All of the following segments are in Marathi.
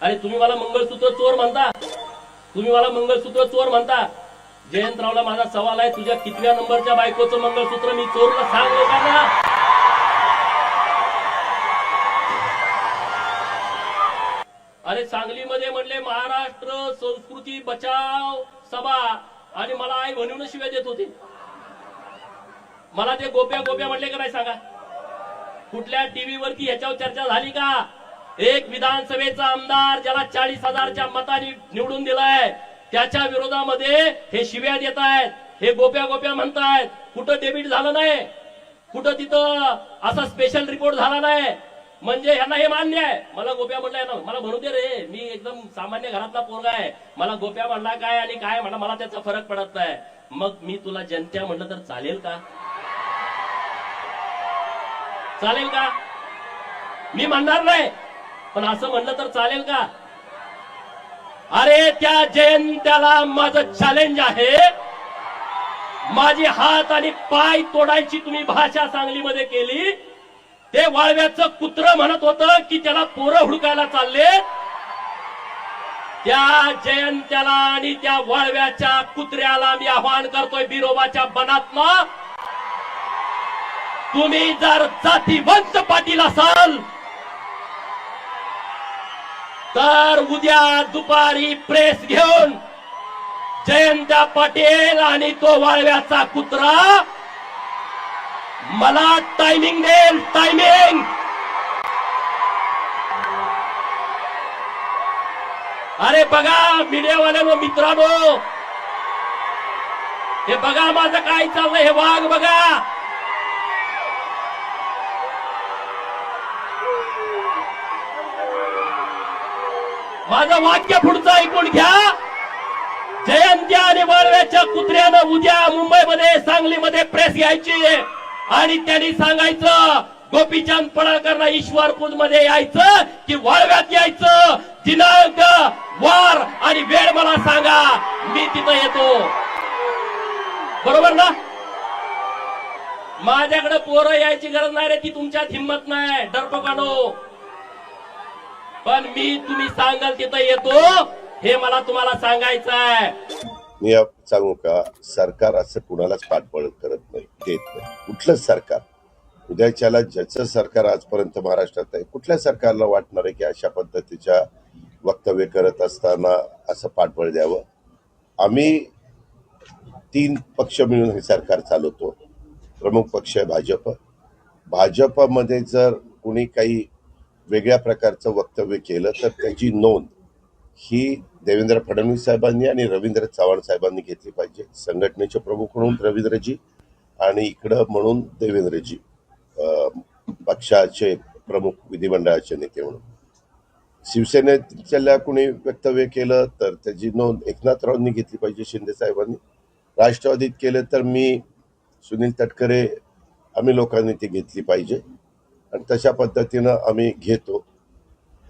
अरे तुम्ही मला मंगळसूत्र चोर म्हणता. तुम्ही मला मंगळसूत्र चोर म्हणता. जयंतरावला माझा सवाल आहे तुझ्या कितव्या नंबरच्या बायकोचं मंगळसूत्र मी चोरलं सांग लोकांना अरे सांगलीमध्ये म्हणले महाराष्ट्र संस्कृती बचाव सभा. आणि मला आई म्हणून शिव्या देत होते. मला ते गोप्या गोप्या म्हटले का नाही सांगा? कुठल्या टीव्ही वरती ह्याच्यावर चर्चा झाली का? एक विधानसभेचा आमदार ज्याला चाळीस हजारच्या मताने निवडून दिलाय त्याच्या विरोधामध्ये हे शिव्या देत आहेत हे गोप्या गोप्या म्हणतायत कुठं डेबिट झालं नाही कुठं तिथं असा स्पेशल रिपोर्ट झाला नाही. म्हणजे ह्यांना हे मान्य आहे. मला गोप्या म्हणलाय ना मला म्हणू दे रे मी एकदम सामान्य घरातला पोरगा आहे. मला गोप्या म्हणला काय आणि काय म्हणा मला त्याचा फरक पडत नाही. मग मी तुला जनत्या म्हणलं तर चालेल का? चालेल का? मी म्हणणार नाही. पण असं म्हणलं तर चालेल का? अरे त्या जयंत्याला माझं चॅलेंज आहे. माझी हात आणि पाय तोडायची तुम्ही भाषा सांगलीमध्ये केली. ते वाळव्याचं कुत्र म्हणत होत की त्याला पोरं हुडकायला चालले. त्या जयंत्याला आणि त्या वाळव्याच्या कुत्र्याला मी आवाहन करतोय बिरोबाच्या बनातनं तुम्ही जर जातीवंत पाटील असाल तर उद्या दुपारी प्रेस घेऊन जयंता पाटील आणि तो वाळव्याचा कुत्रा मला टायमिंग देईल टायमिंग अरे बघा मीडियावाल्यानो मित्रांनो. हे बघा माझं काय चाललंय हे वाघ बघा. माझं वाक्य पुढचं ऐकून घ्या. जयंत्या आणि वाळव्याच्या कुत्र्यानं उद्या मुंबईमध्ये सांगलीमध्ये प्रेस घ्यायची आणि त्यांनी सांगायचं गोपीचंद पडळकरला ईश्वरपूरमध्ये यायचं की वाळव्यात यायचं. दिनांक वार आणि वेळ मला सांगा. मी तिथं येतो. बरोबर ना? माझ्याकडे पोरं यायची गरज नाही रे ती तुमच्यात हिंमत नाही. डरपकाडो. पण मी तुम्ही सांगाल तिथं येतो. हे मला तुम्हाला सांगायचं आहे मी सांगू का? सरकार असं कुणालाच पाठबळ करत नाही देत नाही. कुठलंच सरकार? उद्याच्याला ज्याचं सरकार आजपर्यंत महाराष्ट्रात आहे कुठल्या सरकारला वाटणार आहे की अशा पद्धतीच्या वक्तव्य करत असताना असं पाठबळ द्यावं? आम्ही तीन पक्ष मिळून हे सरकार चालवतो. प्रमुख पक्ष आहे भाजप. भाजपमध्ये जर कुणी काही वेगळ्या प्रकारचं वक्तव्य केलं तर त्याची नोंद ही देवेंद्र फडणवीस साहेबांनी आणि रवींद्र चव्हाण साहेबांनी घेतली पाहिजे. संघटनेचे प्रमुख म्हणून रवींद्रजी आणि इकडं म्हणून देवेंद्रजी पक्षाचे प्रमुख विधिमंडळाचे नेते म्हणून. शिवसेनेच्या कुणी वक्तव्य केलं तर त्याची नोंद एकनाथरावांनी घेतली पाहिजे शिंदे साहेबांनी. राष्ट्रवादीत केलं तर मी सुनील तटकरे आम्ही लोकांनी ती घेतली पाहिजे. आणि तशा पद्धतीनं आम्ही घेतो.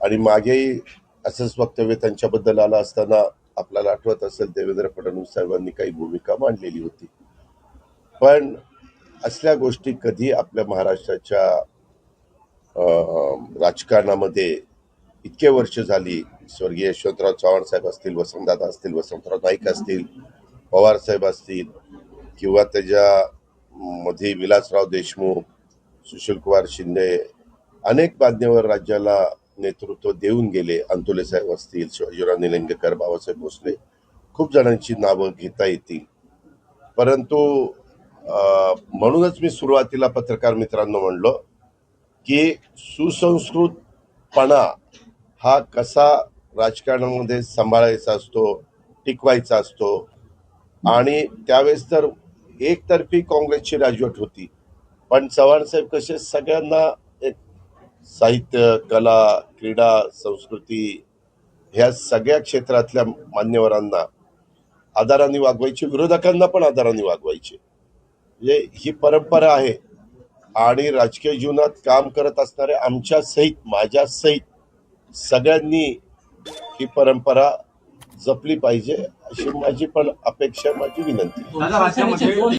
आणि मागेही असंच वक्तव्य त्यांच्याबद्दल आलं असताना आपल्याला आठवत असेल देवेंद्र फडणवीस साहेबांनी काही भूमिका मांडलेली होती. पण असल्या गोष्टी कधी आपल्या महाराष्ट्राच्या राजकारणामध्ये इतके वर्ष झाली स्वर्गीय यशवंतराव चव्हाण साहेब असतील वसंतदादा असतील वसंतराव नाईक असतील पवार साहेब असतील किंवा त्याच्या मध्ये विलासराव देशमुख सुशीलकुमार शिंदे अनेक मान्यवर राज्याला नेतृत्व देऊन गेले. अंतुले साहेब असतील शिवाजीराव निलंगेकर बाबासाहेब भोसले खूप जणांची नावं घेता येतील. परंतु म्हणूनच मी सुरुवातीला पत्रकार मित्रांनो म्हणलो की सुसंस्कृतपणा हा कसा राजकारणामध्ये सांभाळायचा असतो टिकवायचा असतो आणि त्यावेळेस तर एकतर्फी काँग्रेसची राजवट होती. पण चव्हाण साहेब कसे सगळ्यांना एक साहित्य कला क्रीडा संस्कृती ह्या सगळ्या क्षेत्रातल्या मान्यवरांना आदराने वागवायचे विरोधकांना पण आदाराने वागवायचे. म्हणजे ही परंपरा आहे आणि राजकीय जीवनात काम करत असणाऱ्या आमच्या सहित माझ्या सहित सगळ्यांनी ही परंपरा जपली पाहिजे अशी माझी पण अपेक्षा माझी विनंती.